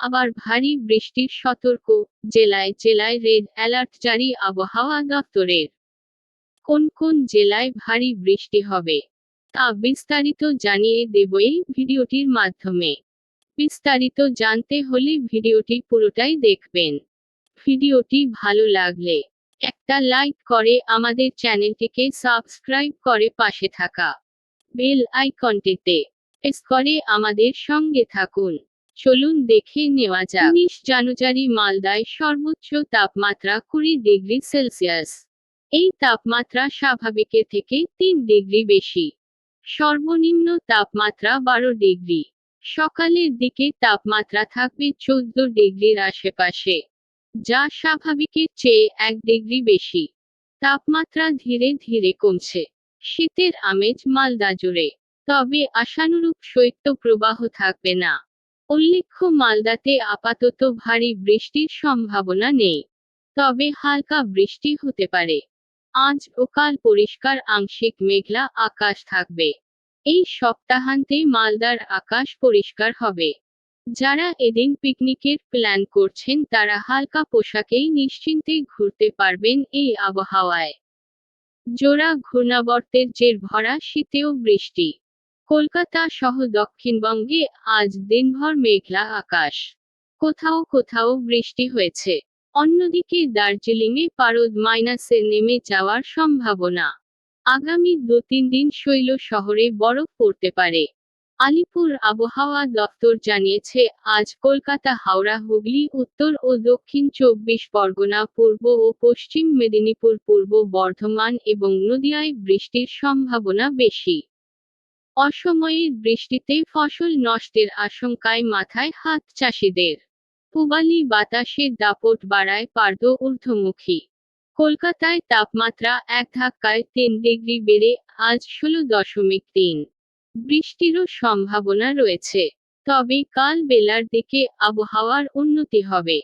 আবার ভারী বৃষ্টির সতর্ক, জেলায় জেলায় রেড অ্যালার্ট জারি আবহাওয়া দপ্তরের। কোন কোন জেলায় ভারী বৃষ্টি হবে? তা বিস্তারিত জানিয়ে দেব এই ভিডিওটির মাধ্যমে। বিস্তারিত জানতে হলে ভিডিওটি পুরোটাই দেখবেন। ভিডিওটি ভালো লাগলে একটা লাইক করে আমাদের চ্যানেলটিকে সাবস্ক্রাইব করে পাশে থাকা বেল আইকনটিতে প্রেস করে আমাদের সঙ্গে থাকুন। চলুন দেখে নেওয়া যাক। উনিশ জানুয়ারি মালদায় সর্বোচ্চ তাপমাত্রা কুড়ি ডিগ্রি সেলসিয়াস। এই তাপমাত্রা স্বাভাবিকের থেকে তিন ডিগ্রি বেশি। সর্বনিম্ন তাপমাত্রা বারো ডিগ্রি। সকালের দিকে তাপমাত্রা থাকবে চোদ্দ ডিগ্রির আশেপাশে, যা স্বাভাবিকের চেয়ে এক ডিগ্রি বেশি। তাপমাত্রা ধীরে ধীরে কমছে। শীতের আমেজ মালদা জুড়ে। তবে আশানুরূপ শৈত্যপ্রবাহ থাকবে না। উল্লেখ্য, মালদাতে আপাতত ভারী বৃষ্টির সম্ভাবনা নেই, তবে হালকা বৃষ্টি হতে পারে। আজ ও কাল পরিষ্কার আংশিক মেঘলা আকাশ থাকবে। এই সপ্তাহান্তে মালদার আকাশ পরিষ্কার হবে। যারা এদিন পিকনিকের প্ল্যান করছেন, তারা হালকা পোশাকেই নিশ্চিন্তে ঘুরতে পারবেন এই আবহাওয়ায়। জোড়া ঘূর্ণাবর্তের জের ভরা শীতেও বৃষ্টি। কলকাতা সহ দক্ষিণবঙ্গে আজ দিনভর মেঘলা আকাশ। কোথাও কোথাও বৃষ্টি হয়েছে। অন্যদিকে দার্জিলিংয়ে পারদ মাইনাসে নেমে যাওয়ার সম্ভাবনা। আগামী দু তিন দিন শৈল শহরে বরফ পড়তে পারে। আলিপুর আবহাওয়া দপ্তর জানিয়েছে, আজ কলকাতা, হাওড়া, হুগলি, উত্তর ও দক্ষিণ চব্বিশ পরগনা, পূর্ব ও পশ্চিম মেদিনীপুর, পূর্ব বর্ধমান এবং নদিয়ায় বৃষ্টির সম্ভাবনা বেশি। অসময়ের বৃষ্টিতে ফসল নষ্টের আশঙ্কায় মাথায় হাত চাষিদের। পূবালি বাতাসের দাপট বাড়ায় পার্দ ঊর্ধ্বমুখী। কলকাতায় তাপমাত্রা এক ধাক্কায় তিন ডিগ্রি বেড়ে আজ ষোলো দশমিক তিন। বৃষ্টিরও সম্ভাবনা রয়েছে। তবে কাল বেলার দিকে আবহাওয়ার উন্নতি হবে।